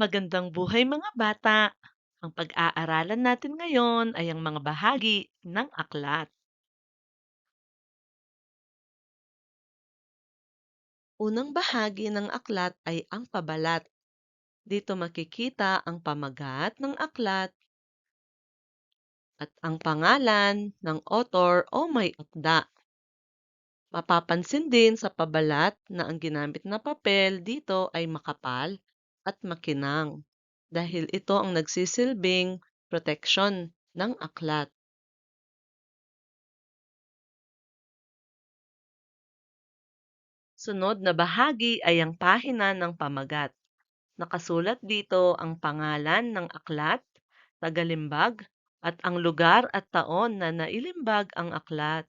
Magandang buhay mga bata! Ang pag-aaralan natin ngayon ay ang mga bahagi ng aklat. Unang bahagi ng aklat ay ang pabalat. Dito makikita ang pamagat ng aklat at ang pangalan ng author o may akda. Mapapansin din sa pabalat na ang ginamit na papel dito ay makapal at makinang dahil ito ang nagsisilbing proteksyon ng aklat. Sunod na bahagi ay ang pahina ng pamagat. Nakasulat dito ang pangalan ng aklat, tagalimbag, at ang lugar at taon na nailimbag ang aklat.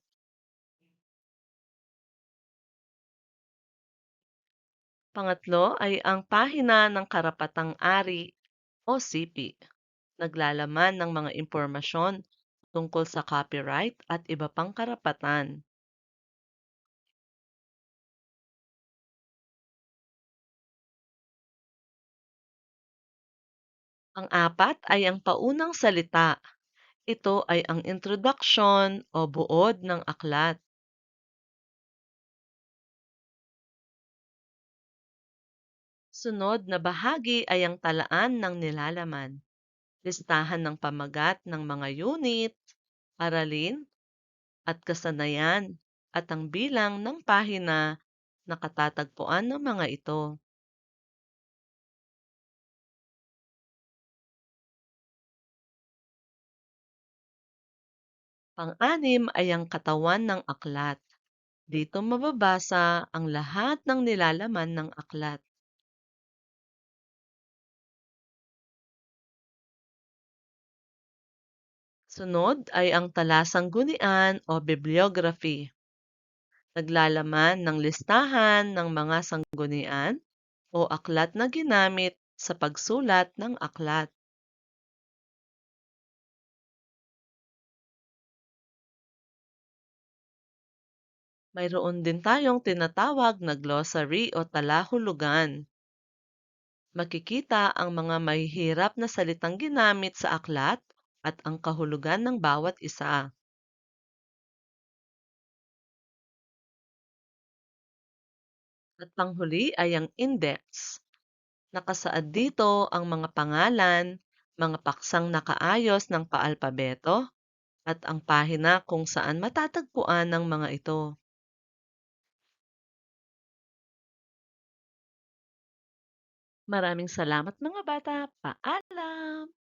Pangatlo ay ang pahina ng karapatang-ari o sipi. Naglalaman ng mga impormasyon tungkol sa copyright at iba pang karapatan. Ang apat ay ang paunang salita. Ito ay ang introduction o buod ng aklat. Sunod na bahagi ay ang talaan ng nilalaman. Listahan ng pamagat ng mga unit, aralin, at kasanayan at ang bilang ng pahina na katatagpuan ng mga ito. Pang-anim ay ang katawan ng aklat. Dito mababasa ang lahat ng nilalaman ng aklat. Sunod ay ang talasang gunian o bibliography. Naglalaman ng listahan ng mga sanggunian o aklat na ginamit sa pagsulat ng aklat. Mayroon din tayong tinatawag na glossary o talahulugan. Makikita ang mga mahihirap na salitang ginamit sa aklat at ang kahulugan ng bawat isa. At panghuli ay ang index. Nakasaad dito ang mga pangalan, mga paksang nakaayos ng paalpabeto, at ang pahina kung saan matatagpuan ng mga ito. Maraming salamat mga bata. Paalam!